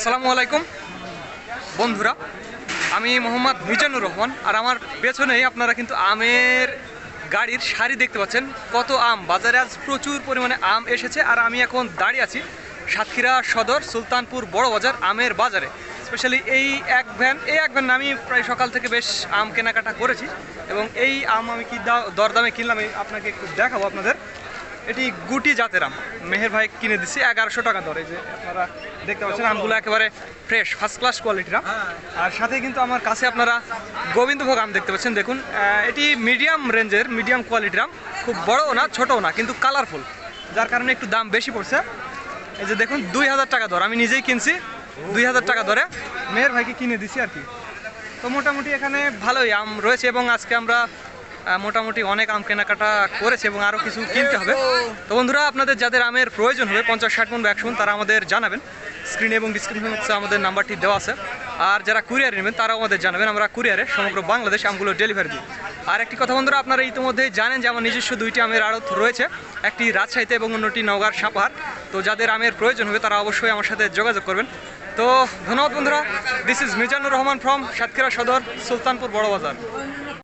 আসসালামু আলাইকুম। বন্ধুরা, আমি মোহাম্মদ মিজানুর রহমান, আর আমার পেছনেই আপনারা কিন্তু আমের গাড়ির সারি দেখতে পাচ্ছেন। কত আম, বাজারে আজ প্রচুর পরিমাণে আম এসেছে, আর আমি এখন দাঁড়িয়ে আছি সাতক্ষীরা সদর সুলতানপুর বড় বাজার আমের বাজারে। স্পেশালি এই এক ভ্যান এই এক ভ্যান আমি প্রায় সকাল থেকে বেশ আম কেনাকাটা করেছি, এবং এই আম আমি কি দরদামে কিনলাম আপনাকে একটু দেখাবো আপনাদের। এটি গুটি জাতের আম। মেহের ভাই কিনে দিচ্ছি এগারোশো টাকা দরে। যে আপনারা দেখতে পাচ্ছেন, আমগুলো একেবারে ফ্রেশ ফার্স্ট ক্লাস কোয়ালিটির আম। আর সাথে কিন্তু আমার কাছে আপনারা গোবিন্দভোগ আম দেখতে পাচ্ছেন, দেখুন। এটি মিডিয়াম রেঞ্জের মিডিয়াম কোয়ালিটির আম। খুব বড়ও না, ছোটও না, কিন্তু কালারফুল যার কারণে একটু দাম বেশি পড়ছে। এই যে দেখুন, দুই হাজার টাকা দর। আমি নিজেই কিনছি, দুই হাজার টাকা দরে। মেহের ভাইকে কিনে দিছি আর কি। তো মোটামুটি এখানে ভালোই আম রয়েছে এবং আজকে আমরা মোটামুটি অনেক আম কেনাকাটা করেছে এবং আরও কিছু কিনতে হবে। তো বন্ধুরা, আপনাদের যাদের আমের প্রয়োজন হবে, পঞ্চাশ, ষাট মন একশো তারা আমাদের জানাবেন। স্ক্রিনে এবং ডিসক্রিপশন হচ্ছে আমাদের নাম্বারটি দেওয়া আছে। আর যারা কুরিয়ার নেবেন, তারাও আমাদের জানাবেন। আমরা কুরিয়ারে সমগ্র বাংলাদেশ আমগুলো ডেলিভারি দিই। আর একটি কথা বন্ধুরা, আপনারা ইতিমধ্যেই জানেন যে আমার নিজস্ব দুইটি আমের আড়ত রয়েছে। একটি রাজশাহীতে এবং অন্যটি নওগাঁর সাপাহার। তো যাদের আমের প্রয়োজন হবে, তারা অবশ্যই আমার সাথে যোগাযোগ করবেন। তো ধন্যবাদ বন্ধুরা। This is Mizanur Rahman from Satkhira Sadar, Sultanpur বড় বাজার।